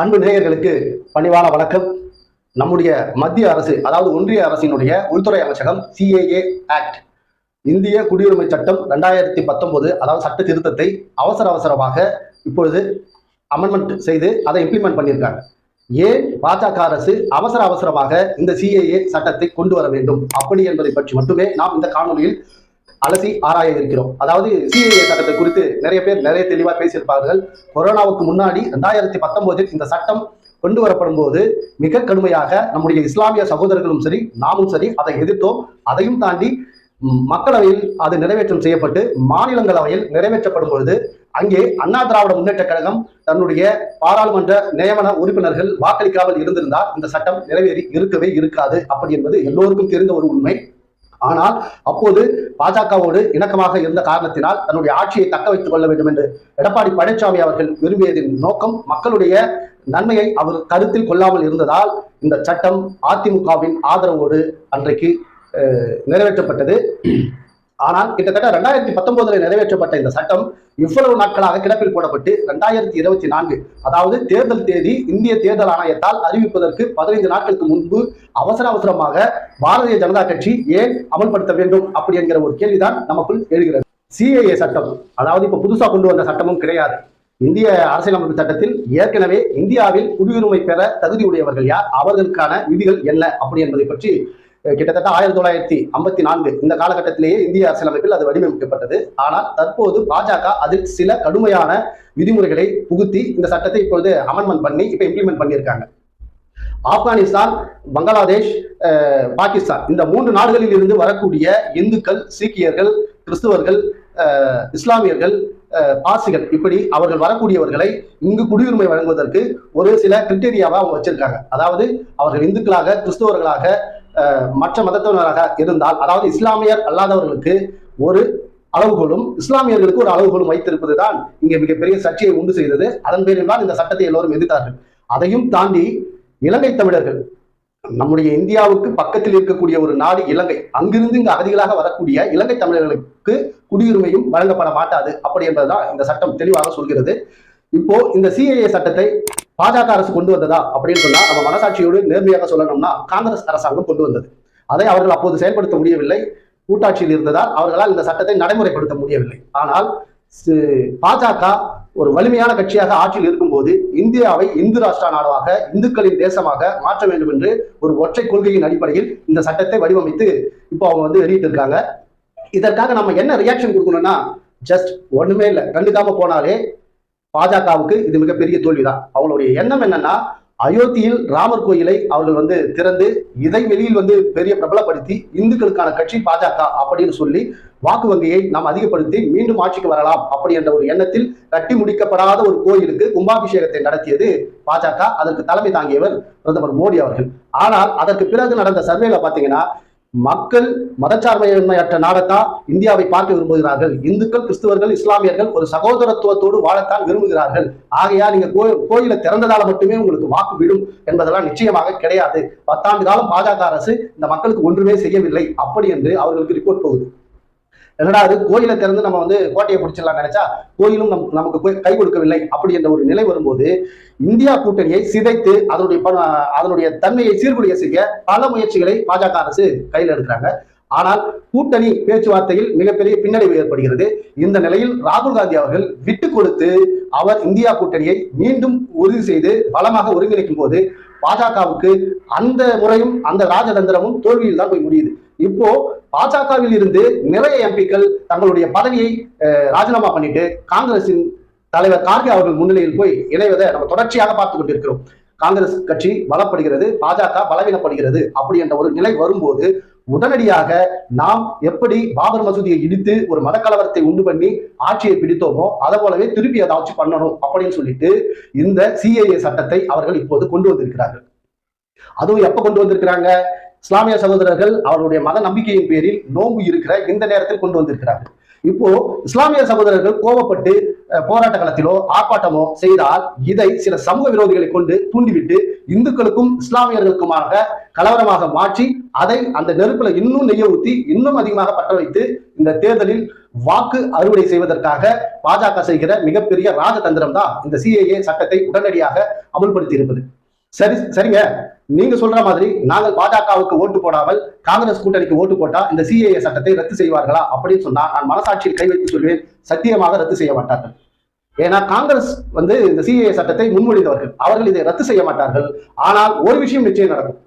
அன்பு நேயர்களுக்கு பணிவான வணக்கம். நம்முடைய மத்திய அரசு அதாவது ஒன்றிய அரசினுடைய உள்துறை அமைச்சகம் சிஏஏ ஆக்ட் இந்திய குடியுரிமை சட்டம் ரெண்டாயிரத்தி பத்தொன்பது அதாவது சட்ட திருத்தத்தை அவசர அவசரமாக இப்பொழுது அமெண்ட்மெண்ட் செய்து அதை இம்ப்ளிமெண்ட் பண்ணியிருக்காங்க. ஏன் பாஜக அரசு அவசர அவசரமாக இந்த சிஏஏ சட்டத்தை கொண்டு வர வேண்டும்? அப்படி என்பதை பற்றி மட்டுமே நாம் இந்த காணொலியில் அலசி ஆராய இருக்கிறோம். அதாவது சிஏஏ சட்டத்தை குறித்து நிறைய பேர் நிறைய தெளிவாக பேசியிருப்பார்கள். கொரோனாவுக்கு முன்னாடி ரெண்டாயிரத்தி பத்தொன்பதில் இந்த சட்டம் கொண்டு வரப்படும் போது மிக கடுமையாக நம்முடைய இஸ்லாமிய சகோதரர்களும் சரி நாமும் சரி அதை எதிர்த்தோம். அதையும் தாண்டி மக்களவையில் அது நிறைவேற்றம் செய்யப்பட்டு மாநிலங்களவையில் நிறைவேற்றப்படும் பொழுது அங்கே அண்ணா திராவிட முன்னேற்ற கழகம் தன்னுடைய பாராளுமன்ற நியமன உறுப்பினர்கள் வாக்களிக்காமல் இருந்திருந்தால் இந்த சட்டம் நிறைவேறி இருக்கவே இருக்காது. அப்படி என்பது எல்லோருக்கும் தெரிந்த ஒரு உண்மை. ஆனால் அப்போது பாஜகவோடு இணக்கமாக இருந்த காரணத்தினால் தன்னுடைய ஆட்சியை தக்க வைத்துக் கொள்ள வேண்டும் என்று எடப்பாடி பழனிசாமி அவர்கள் விரும்பியதின் நோக்கம் மக்களுடைய நன்மையை அவர் கருத்தில் கொள்ளாமல் இருந்ததால் இந்த சட்டம் அதிமுகவின் ஆதரவோடு அன்றைக்கு நிறைவேற்றப்பட்டது. ஆனால் கிட்டத்தட்ட ரெண்டாயிரத்தி பத்தொன்பதுல நிறைவேற்றப்பட்ட இந்த சட்டம் இவ்வளவு நாட்களாக கிடப்பில் போடப்பட்டு ரெண்டாயிரத்தி இருபத்தி நான்கு அதாவது தேர்தல் தேதி இந்திய தேர்தல் ஆணையத்தால் அறிவிப்பதற்கு பதினைந்து நாட்களுக்கு முன்பு அவசர அவசரமாக பாரதிய ஜனதா கட்சி ஏன் அமல்படுத்த வேண்டும் அப்படி என்கிற ஒரு கேள்விதான் நமக்குள் எழுகிறது. சிஏஏ சட்டம் அதாவது இப்ப புதுசா கொண்டு வந்த சட்டமும் கிடையாது. இந்திய அரசியலமைப்பு சட்டத்தில் ஏற்கனவே இந்தியாவில் குடியுரிமை பெற தகுதியுடையவர்கள் யார்? அவர்களுக்கான விதிகள் என்ன? அப்படி என்பதை பற்றி கிட்டத்தட்ட ஆயிரத்தி தொள்ளாயிரத்தி ஐம்பத்தி நான்கு இந்த காலகட்டத்திலேயே இந்திய அரசியலமைப்பில் அது வடிவமைக்கப்பட்டது. ஆனால் தற்போது பாஜக அதில் சில கடுமையான விதிமுறைகளை புகுத்தி இந்த சட்டத்தை இப்பொழுது அமெண்ட்மெண்ட் பண்ணி இப்போ இம்ப்ளிமெண்ட் பண்ணியிருக்காங்க. ஆப்கானிஸ்தான் பங்களாதேஷ் பாகிஸ்தான் இந்த மூன்று நாடுகளில் இருந்து வரக்கூடிய இந்துக்கள் சீக்கியர்கள் கிறிஸ்துவர்கள் இஸ்லாமியர்கள் பாசிகள் இப்படி அவர்கள் வரக்கூடியவர்களை இங்கு குடியுரிமை வழங்குவதற்கு ஒரு சில கிரிட்டேரியாவை அவங்க வச்சிருக்காங்க. அதாவது அவர்கள் இந்துக்களாக கிறிஸ்துவர்களாக மற்ற மதத்தினராக இருந்தால் அதாவது இஸ்லாமியர் அல்லாதவர்களுக்கு ஒரு அளவுகோலும் இஸ்லாமியர்களுக்கு ஒரு அளவுகோலும் வைத்திருப்பதுதான் இங்கே மிகப்பெரிய சர்ச்சையை உண்டு செய்தது. அதன் பேரில் தான் இந்த சட்டத்தை எல்லோரும் எதிர்த்தார்கள். அதையும் தாண்டி இலங்கை தமிழர்கள் நம்முடைய இந்தியாவுக்கு பக்கத்தில் இருக்கக்கூடிய ஒரு நாடு இலங்கை. அங்கிருந்து இங்கு அகதிகளாக வரக்கூடிய இலங்கை தமிழர்களுக்கு குடியுரிமையும் வழங்கப்பட மாட்டாது. அப்படி என்பதுதான் இந்த சட்டம் தெளிவாக சொல்கிறது. இப்போ இந்த சிஏஏ சட்டத்தை பாஜக அரசு கொண்டு வந்ததா அப்படின்னு சொன்னா நம்ம மனசாட்சியோடு நேர்மையாக சொல்லணும்னா காங்கிரஸ் அரசாங்கம் கொண்டு வந்தது. அதை அவர்கள் அப்போது செயல்படுத்த முடியவில்லை. கூட்டாட்சியில் இருந்ததால் அவர்களால் இந்த சட்டத்தை நடைமுறைப்படுத்த முடியவில்லை. ஆனால் பாஜக ஒரு வலிமையான கட்சியாக ஆட்சியில் இருக்கும்போது இந்தியாவை இந்து ராஷ்டிரா நாடாக இந்துக்களின் தேசமாக மாற்ற வேண்டும் என்று ஒரு ஒற்றை கொள்கையின் அடிப்படையில் இந்த சட்டத்தை வடிவமைத்து இப்போ அவங்க வந்து வெளியிட்டு இருக்காங்க இதற்காக நம்ம என்ன ரியாக்ஷன் கொடுக்கணும்னா ஜஸ்ட் ஒண்ணுமே இல்லை. கண்டுக்காம போனாலே பாஜகவுக்கு இது மிகப்பெரிய தோல்விதான். அவங்களுடைய எண்ணம் என்னன்னா அயோத்தியில் ராமர் கோயிலை அவர்கள் வந்து திறந்து இதை வெளியில் வந்து பெரிய பிரபலப்படுத்தி இந்துக்களுக்கான கட்சி பாஜக அப்படின்னு சொல்லி வாக்கு வங்கியை நாம் அதிகப்படுத்தி மீண்டும் ஆட்சிக்கு வரலாம் அப்படி என்ற ஒரு எண்ணத்தில் கட்டி முடிக்கப்படாத ஒரு கோயிலுக்கு கும்பாபிஷேகத்தை நடத்தியது பாஜக. அதற்கு தலைமை தாங்கியவர் பிரதமர் மோடி அவர்கள். ஆனால் அதற்கு பிறகு நடந்த சர்வேல பாத்தீங்கன்னா மக்கள் மதச்சார்பையற்ற நாடத்தான் இந்தியாவை பார்க்க விரும்புகிறார்கள். இந்துக்கள் கிறிஸ்துவர்கள் இஸ்லாமியர்கள் ஒரு சகோதரத்துவத்தோடு வாழத்தான் விரும்புகிறார்கள். ஆகையா நீங்க கோயிலை திறந்ததால மட்டுமே உங்களுக்கு வாக்கு விடும் என்பதெல்லாம் நிச்சயமாக கிடையாது. பத்தாண்டு காலம் பாஜக அரசு இந்த மக்களுக்கு ஒன்றுமே செய்யவில்லை. அப்படி என்று அவர்களுக்கு ரிப்போர்ட் போகுது. என்னடா அது? கோயிலை திறந்து நம்ம வந்து கோட்டையை பிடிச்சிடலாம் நினைச்சா கோயிலும் நம் நமக்கு போய் கை கொடுக்கவில்லை அப்படி என்ற ஒரு நிலை வரும்போது இந்தியா கூட்டணியை சிதைத்து அதனுடைய ப- அதனுடைய தன்மையை சீர்குலைய செய்ய பல முயற்சிகளை பாஜக அரசு கையில் எடுக்கிறாங்க. ஆனால் கூட்டணி பேச்சுவார்த்தையில் மிகப்பெரிய பின்னடைவு ஏற்படுகிறது. இந்த நிலையில் ராகுல் காந்தி அவர்கள் விட்டு கொடுத்து அவர் இந்தியா கூட்டணியை மீண்டும் உறுதி செய்து பலமாக ஒருங்கிணைக்கும் போது பாஜகவுக்கு அந்த முறையும் அந்த ராஜதந்திரமும் தோல்வியில் தான் போய் முடியுது. இப்போ பாஜகவில் இருந்து நிறைய எம்பிக்கள் தங்களுடைய பதவியை அஹ், ராஜினாமா பண்ணிட்டு காங்கிரசின் தலைவர் கார்கே அவர்கள் முன்னிலையில் போய் இணைவதை நம்ம தொடர்ச்சியாக பார்த்து கொண்டிருக்கிறோம். காங்கிரஸ் கட்சி பலப்படுகிறது பாஜக பலவீனப்படுகிறது அப்படி என்ற ஒரு நிலை வரும்போது உடனடியாக நாம் எப்படி பாபர் மசூதியை இடித்து ஒரு மதக்கலவரத்தை உண்டு பண்ணி ஆட்சியை பிடித்தோமோ அதை போலவே திருப்பி ஏதாச்சும் பண்ணணும் அப்படின்னு சொல்லிட்டு இந்த சிஏஏ சட்டத்தை அவர்கள் இப்போது கொண்டு வந்திருக்கிறார்கள். அதுவும் எப்ப கொண்டு வந்திருக்கிறாங்க? இஸ்லாமிய சகோதரர்கள் அவர்களுடைய மத நம்பிக்கையின் பேரில் நோன்பு இருக்கிற இந்த நேரத்தில் கொண்டு வந்திருக்கிறார்கள். இப்போ இஸ்லாமிய சகோதரர்கள் கோபப்பட்டு அஹ், போராட்ட களத்திலோ ஆர்ப்பாட்டமோ செய்தால் இதை சில சமூக விரோதிகளை கொண்டு தூண்டிவிட்டு இந்துக்களுக்கும் இஸ்லாமியர்களுக்குமாக கலவரமாக மாற்றி அதை அந்த நெருப்புல இன்னும் நெய்ய ஊத்தி இன்னும் அதிகமாக பற்ற வைத்து இந்த தேர்தலில் வாக்கு அறுவடை செய்வதற்காக பாஜக செய்கிற மிகப்பெரிய ராஜதந்திரம் தான் இந்த சிஏஏ சட்டத்தை உடனடியாக அமல்படுத்தி இருப்பது. சரி சரிங்க. நீங்க சொல்ற மாதிரி நாங்கள் பாஜகவுக்கு ஓட்டு போடாமல் காங்கிரஸ் கூட்டணிக்கு ஓட்டு போட்டா இந்த சிஏஏ சட்டத்தை ரத்து செய்வார்களா அப்படின்னு சொன்னா நான் மனசாட்சியில் கை வைத்து சொல்வேன். சத்தியமாக ரத்து செய்ய மாட்டார்கள். ஏன்னா காங்கிரஸ் வந்து இந்த சிஏஏ சட்டத்தை முன்மொழிந்தவர்கள். அவர்கள் இதை ரத்து செய்ய மாட்டார்கள். ஆனால் ஒரு விஷயம் நிச்சயம் நடக்கும்.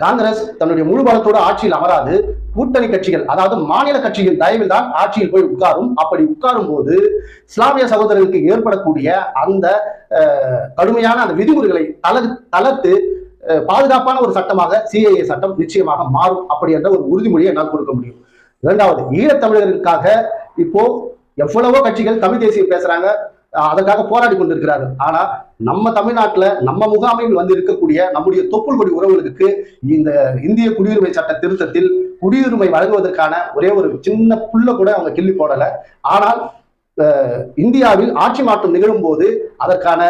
காங்கிரஸ் தன்னுடைய முழு பலத்தோடு ஆட்சியில் அமராது. கூட்டணி கட்சிகள் அதாவது மாநில கட்சிகள் தயவில் தான் ஆட்சியில் போய் உட்காரும். அப்படி உட்காரும் போது இஸ்லாமிய சகோதரர்களுக்கு ஏற்படக்கூடிய அந்த அஹ், கடுமையான அந்த விதிமுறைகளை தள தளர்த்து பாதுகாப்பான ஒரு சட்டமாக சிஏஏ சட்டம் நிச்சயமாக மாறும் அப்படி என்ற ஒரு உறுதிமொழியை என்னால் கொடுக்க முடியும். இரண்டாவது ஈழத்தமிழர்களுக்காக இப்போ எவ்வளவோ கட்சிகள் தமிழ் தேசியம் பேசுறாங்க அதற்காக போராடி கொண்டிருக்கிறார்கள். ஆனா நம்ம தமிழ்நாட்டுல நம்ம முகாமையில் வந்து இருக்கக்கூடிய நம்முடைய தொப்புள் கொடி உறவுகளுக்கு இந்த இந்திய குடியுரிமை சட்ட திருத்தத்தில் குடியுரிமை வழங்குவதற்கான ஒரே ஒரு சின்ன புள்ள கூட அவங்க கிள்ளி போடல. ஆனால் அஹ், இந்தியாவில் ஆட்சி மாற்றம் நிகழும் போது அதற்கான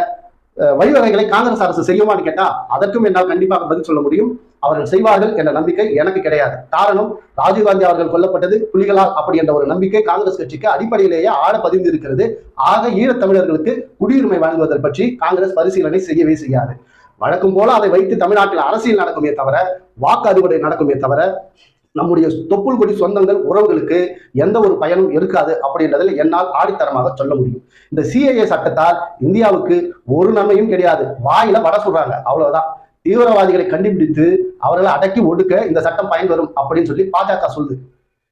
வழிவகைகளை காங்கிரஸ் அரசு செய்யுமான்னு கேட்டா அதற்கும் என்னால் கண்டிப்பாக பதில் சொல்ல முடியும். அவர்கள் செய்வார்கள் என்ற நம்பிக்கை எனக்கு கிடையாது. காரணம் ராஜீவ்காந்தி அவர்கள் கொல்லப்பட்டது புலிகளால் அப்படி என்ற ஒரு நம்பிக்கை காங்கிரஸ் கட்சிக்கு அடிப்படையிலேயே ஆட பதிந்து இருக்கிறது ஆக ஈழத்தமிழர்களுக்கு குடியுரிமை வழங்குவதை பற்றி காங்கிரஸ் பரிசீலனை செய்யவே செய்யாது. வழக்கம் போல அதை வைத்து தமிழ்நாட்டில் அரசியல் நடக்குமே தவிர வாக்கு அறுவடை நடக்குமே தவிர நம்முடைய தொப்புள் கொடி சொந்தங்கள் உறவுகளுக்கு எந்த ஒரு பயனும் இருக்காது அப்படின்றதில் என்னால் ஆடித்தரமாக சொல்ல முடியும். இந்த சிஏஏ சட்டத்தால் இந்தியாவுக்கு ஒரு நன்மையும் கிடையாது. வாயில வட சொல்றாங்க அவ்வளவுதான். தீவிரவாதிகளை கண்டுபிடித்து அவர்களை அடக்கி ஒடுக்க இந்த சட்டம் பயன் வரும் அப்படின்னு சொல்லி பாஜக சொல்லுது.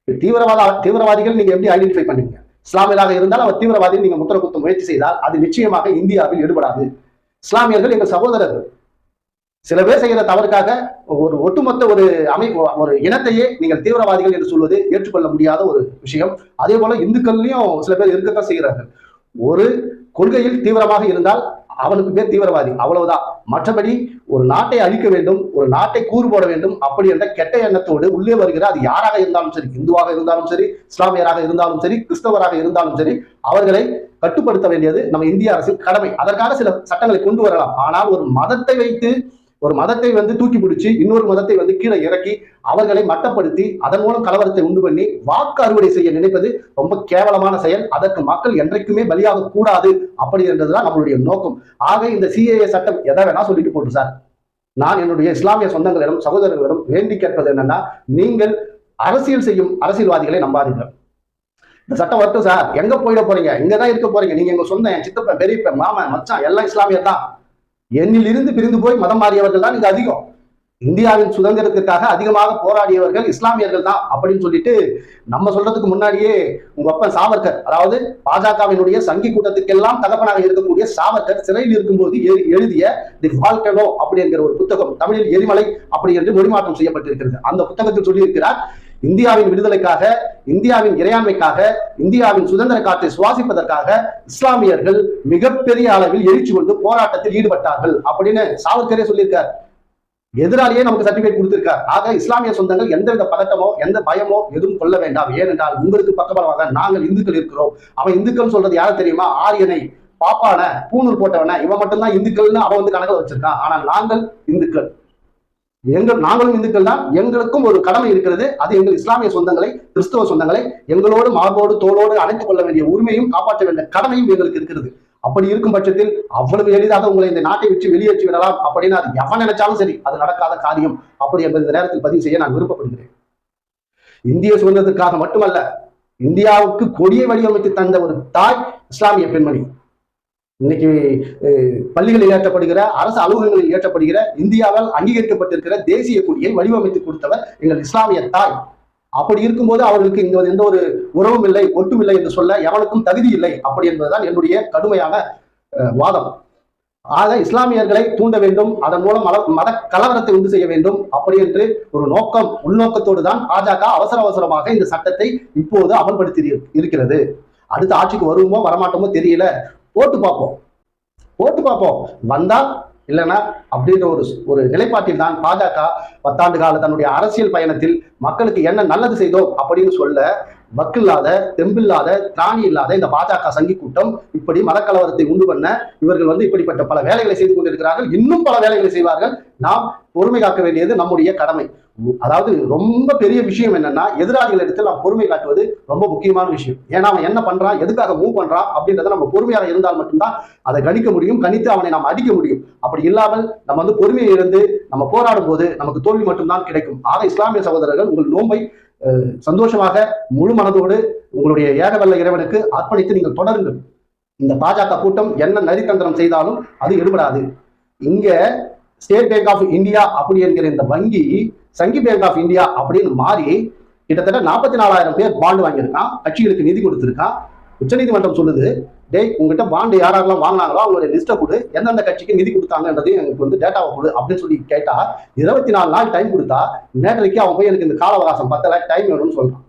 தீவிரவாத தீவிரவாதிகள் நீங்க எப்படி ஐடென்டிஃபை பண்ணுவீங்க? இஸ்லாமியராக இருந்தால் அவர் தீவிரவாதி நீங்க முத்திர குத்த முயற்சி செய்தால் அது நிச்சயமாக இந்தியாவில் ஈடுபடாது. இஸ்லாமியர்கள் எங்கள் சகோதரர்கள். சில பேர் செய்கிற தவறுக்காக ஒரு ஒட்டுமொத்த ஒரு அமை ஒரு இனத்தையே நீங்கள் தீவிரவாதிகள் என்று சொல்வது ஏற்றுக்கொள்ள முடியாத ஒரு விஷயம். அதே போல இந்துக்கள்லையும் சில பேர் இருக்கத்தான் செய்கிறார்கள். ஒரு கொள்கையில் தீவிரமாக இருந்தால் அவனுக்கு பேர் தீவிரவாதி. அவ்வளவுதான். மற்றபடி ஒரு நாட்டை அழிக்க வேண்டும் ஒரு நாட்டை கூறு போட வேண்டும் அப்படி என்ற கெட்ட எண்ணத்தோடு உள்ளே வருகிற அது யாராக இருந்தாலும் சரி இந்துவாக இருந்தாலும் சரி இஸ்லாமியராக இருந்தாலும் சரி கிறிஸ்தவராக இருந்தாலும் சரி அவர்களை கட்டுப்படுத்த வேண்டியது நம்ம இந்திய அரசின் கடமை. அதற்காக சில சட்டங்களை கொண்டு வரலாம். ஆனால் ஒரு மதத்தை வைத்து ஒரு மதத்தை வந்து தூக்கி பிடிச்சி இன்னொரு மதத்தை வந்து கீழே இறக்கி அவர்களை மட்டப்படுத்தி அதன் மூலம் கலவரத்தை உண்டு பண்ணி வாக்கு அறுவடை செய்ய நினைப்பது ரொம்ப கேவலமான செயல். அதற்கு மக்கள் என்றைக்குமே பலியாக கூடாது அப்படி என்றதுதான் நம்மளுடைய நோக்கம். ஆக இந்த சிஏஏ சட்டம் எதை வேணா சொல்லிட்டு போட்டு சார். நான் என்னுடைய இஸ்லாமிய சொந்தங்களிடம் சகோதரர்களிடம் வேண்டி கேட்பது என்னன்னா நீங்கள் அரசியல் செய்யும் அரசியல்வாதிகளை நம்பாதீர்கள். இந்த சட்டம் வரட்டும் சார். எங்க போயிட போறீங்க? இங்கதான் இருக்க போறீங்க. நீங்க எங்க சொந்த என் சித்தப்பன் பெரியப்பன் மாமன் மச்சான் எல்லாம் இஸ்லாமியர் தான். என்னிலிருந்து பிரிந்து போய் மதம் மாறியவர்கள் தான் இங்க அதிகம். இந்தியாவின் சுதந்திரத்திற்காக அதிகமாக போராடியவர்கள் இஸ்லாமியர்கள் தான் அப்படின்னு சொல்லிட்டு நம்ம சொல்றதுக்கு முன்னாடியே உங்க அப்பன் சாவர்கர் அதாவது பாஜகவினுடைய சங்கி கூட்டத்துக்கெல்லாம் தகப்பனாக இருக்கக்கூடிய சாவர்கர் சிறையில் இருக்கும்போது எழுதிய தி வால்கனோ அப்படி என்கிற ஒரு புத்தகம் தமிழில் எரிமலை அப்படி என்று மொழிமாற்றம் செய்யப்பட்டிருக்கிறது. அந்த புத்தகத்தில் சொல்லியிருக்கிறார் இந்தியாவின் விடுதலைக்காக இந்தியாவின் இறையாண்மைக்காக இந்தியாவின் சுதந்திர காற்றை சுவாசிப்பதற்காக இஸ்லாமியர்கள் மிகப்பெரிய அளவில் எரிச்சு கொண்டு போராட்டத்தில் ஈடுபட்டார்கள் அப்படின்னு சாவர்கரே சொல்லியிருக்கார். எதிராளியே நமக்கு சர்டிபிகேட் கொடுத்திருக்கார். ஆக இஸ்லாமிய சொந்தங்கள் எந்தவித பதட்டமோ எந்த பயமோ எதுவும் கொள்ள வேண்டாம். ஏனென்றால் உங்களுக்கு பக்கபலமாக நாங்கள் இந்துக்கள் இருக்கிறோம். அவன் இந்துக்கள் சொல்றது யாரு தெரியுமா? ஆரியனை பாப்பான பூணூல் போட்டவன இவன் மட்டும்தான் இந்துக்கள்னு அவன் வந்து கணக்கில் வச்சிருக்கான். ஆனால் நாங்கள் இந்துக்கள். எங்கள் நாங்களும் இந்துக்கள் தான் எங்களுக்கும் ஒரு கடமை இருக்கிறது. அது எங்கள் இஸ்லாமிய சொந்தங்களை கிறிஸ்தவ சொந்தங்களை எங்களோடு மார்போடு தோளோடு அணைத்துக் கொள்ள வேண்டிய உரிமையும் காப்பாற்ற வேண்டிய கடமையும் எங்களுக்கு இருக்கிறது. அப்படி இருக்கும் பட்சத்தில் அவ்வளவு எளிதாக உங்களை இந்த நாட்டை விட்டு வெளியேற்றி விடலாம் அப்படின்னு அது எவன் நினைச்சாலும் சரி அது நடக்காத காரியம். அப்படி என்பது இந்த நேரத்தில் பதிவு செய்ய நான் விருப்பப்படுகிறேன். இந்திய சுதந்திரத்திற்காக மட்டுமல்ல இந்தியாவுக்கு கொடியை வடிவமைத்து தந்த ஒரு தாய் இஸ்லாமிய பெண்மணி. இன்னைக்கு பள்ளிகளில் ஏற்றப்படுகிற அரசு அலுவலகங்களில் ஏற்றப்படுகிற இந்தியாவால் அங்கீகரிக்கப்பட்டிருக்கிற தேசிய கொடியை வடிவமைத்து கொடுத்தவர் எங்கள் இஸ்லாமிய தாய். அப்படி இருக்கும்போது அவர்களுக்கு இங்க எந்த ஒரு உறவும் இல்லை ஒட்டும் இல்லை என்று சொல்ல எவனுக்கும் தகுதி இல்லை. அப்படி என்பதுதான் என்னுடைய கடுமையான வாதம். ஆக இஸ்லாமியர்களை தூண்ட வேண்டும் அதன் மூலம் மத மத கலவரத்தை உண்டு செய்ய வேண்டும். அப்படி என்று ஒரு நோக்கம் உள்நோக்கத்தோடு தான் பாஜக அவசர அவசரமாக இந்த சட்டத்தை இப்போது அமல்படுத்தி இருக்கிறது. அடுத்த ஆட்சிக்கு வருவோமோ வரமாட்டோமோ தெரியல. போட்டு பார்ப்போம். போட்டு பார்ப்போம். வந்தால் இல்லைன்னா அப்படின்ற ஒரு ஒரு நிலைப்பாட்டில் தான் பாஜக பத்தாண்டு கால தன்னுடைய அரசியல் பயணத்தில் மக்களுக்கு என்ன நல்லது செய்தோம் அப்படின்னு சொல்ல வக்கில்லாத தெம்பில்லாத திராணி இல்லாத இந்த பாஜக சங்கி கூட்டம் இப்படி மதக்கலவரத்தை உண்டு பண்ண இவர்கள் வந்து இப்படிப்பட்ட பல வேலைகளை செய்து கொண்டிருக்கிறார்கள். இன்னும் பல வேலைகளை செய்வார்கள். நாம் பொறுமை காக்க வேண்டியது நம்முடைய கடமை. அதாவது ரொம்ப பெரிய விஷயம் என்னன்னா எதிராளிகள் இடத்தில் நாம் பொறுமை காட்டுவது ரொம்ப முக்கியமான விஷயம். ஏன்னா அவன் என்ன பண்றான் எதுக்காக மூவ் பண்றான் அப்படின்றத நம்ம பொறுமையாக இருந்தால் மட்டும்தான் அதை கணிக்க முடியும். கணித்து அவனை நாம் அடிக்க முடியும். அப்படி இல்லாமல் நம்ம வந்து பொறுமையை இருந்து நம்ம போராடும் போது நமக்கு தோல்வி மட்டும்தான் கிடைக்கும். ஆக இஸ்லாமிய சகோதரர்கள் உங்கள் நோன்பை சந்தோஷமாக முழு மனதோடு உங்களுடைய ஏகவல்ல இறைவனுக்கு அர்ப்பணித்து நீங்கள் தொடருங்கள். இந்த பாஜக கூட்டம் என்ன நரித்தந்திரம் செய்தாலும் அது எடுபடாது. இங்க ஸ்டேட் பேங்க் ஆஃப் இந்தியா அப்படி என்கிற இந்த வங்கி சங்கி பேங்க் ஆஃப் இந்தியா அப்படின்னு மாறி கிட்டத்தட்ட நாற்பத்தி நாலாயிரம் பேர் பாண்டு வாங்கியிருக்கான் கட்சிகளுக்கு நிதி கொடுத்திருக்கான். உச்சநீதிமன்றம் சொல்லுது டேய் உங்ககிட்ட பாண்டு யாரெல்லாம் வாங்கினாங்களோ அவங்களுடைய லிஸ்ட்டை கொடு எந்தெந்த கட்சிக்கு நிதி கொடுத்தாங்கன்றதையும் எனக்கு வந்து டேட்டாவை கொடு அப்படின்னு சொல்லி கேட்டா இருபத்தி நாலு நாள் டைம் கொடுத்தா நேற்றைக்கு அவங்க போய் எனக்கு இந்த கால அவகாசம் பத்தல டைம் வேணும்னு சொல்றான்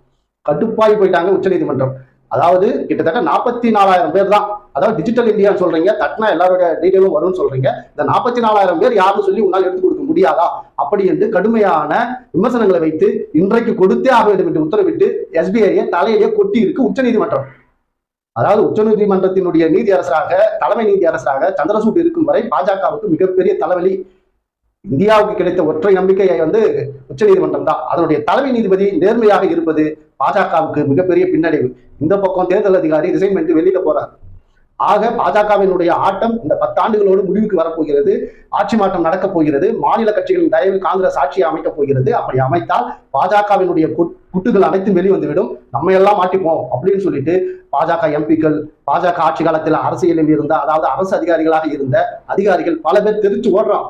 கட்டுப்பாய் போயிட்டாங்க உச்சநீதிமன்றம். அதாவது கிட்டத்தட்ட நாற்பத்தி நாலாயிரம் பேர் தான் அதாவது டிஜிட்டல் இந்தியான்னு சொல்றீங்க தட்டினா எல்லாரோட டீட்டெயிலும் வரும்னு சொல்றீங்க இந்த நாற்பத்தி நாலாயிரம் பேர் யாருன்னு சொல்லி உன்னால் எடுத்து கொடுக்க முடியாதா? அப்படி என்று கடுமையான விமர்சனங்களை வைத்து இன்றைக்கு கொடுத்தே ஆக வேண்டும் என்று உத்தரவிட்டு எஸ்பிஐயை தலையிலேயே கொட்டி இருக்கு உச்சநீதிமன்றம். அதாவது உச்சநீதிமன்றத்தினுடைய நீதி அரசராக தலைமை நீதி அரசராக சந்திரசூட் இருக்கும் வரை பாஜகவுக்கு மிகப்பெரிய தலைவலி இந்தியாவுக்கு கிடைத்த ஒற்றை நம்பிக்கையை வந்து உச்சநீதிமன்றம் தான். அதனுடைய தலைமை நீதிபதி நேர்மையாக இருப்பது பாஜகவுக்கு மிகப்பெரிய பின்னடைவு. இந்த பக்கம் தேர்தல் அதிகாரி ரிசைன் பண்ணிட்டு வெளியில போறார். ஆக பாஜகவினுடைய ஆட்டம் இந்த பத்தாண்டுகளோடு முடிவுக்கு வரப்போகிறது. ஆட்சி மாற்றம் நடக்கப் போகிறது. மாநில கட்சிகளின் தயவில் காங்கிரஸ் ஆட்சியை அமைக்கப் போகிறது. அப்படி அமைத்தால் பாஜகவினுடைய குட்டுகள் அனைத்தும் வெளிவந்துவிடும் நம்ம எல்லாம் மாட்டிப்போம் அப்படின்னு சொல்லிட்டு பாஜக எம்பிக்கள் பாஜக ஆட்சி காலத்தில் அரசியலில் இருந்த அதாவது அரசு அதிகாரிகளாக இருந்த அதிகாரிகள் பல பேர் தெரிச்சு ஓடுறான்.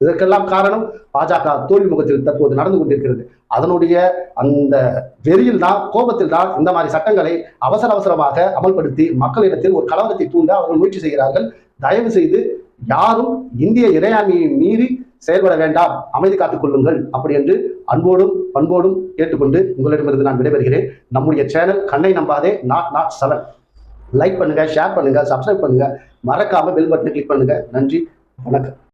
இதற்கெல்லாம் காரணம் பாஜக தோல்வி முகத்தில் தற்போது நடந்து கொண்டிருக்கிறது. அதனுடைய அந்த வெறியில் தான் கோபத்தில் தான் இந்த மாதிரி சட்டங்களை அவசர அவசரமாக அமல்படுத்தி மக்களிடத்தில் ஒரு கலவரத்தை தூண்ட அவர்கள் முயற்சி செய்கிறார்கள். தயவு செய்து யாரும் இந்திய இறையாண்மையை மீறி செயல்பட வேண்டாம் அமைதி காத்துக் கொள்ளுங்கள் அப்படி என்று அன்போடும் பண்போடும் கேட்டுக்கொண்டு உங்களிடமிருந்து நான் விடைபெறுகிறேன். நம்முடைய சேனல் கண்ணை நம்பாதே நாட் நாட் செவன் லைக் பண்ணுங்க ஷேர் பண்ணுங்க சப்ஸ்கிரைப் பண்ணுங்க. மறக்காம பெல் பட்டனை கிளிக் பண்ணுங்க. நன்றி வணக்கம்.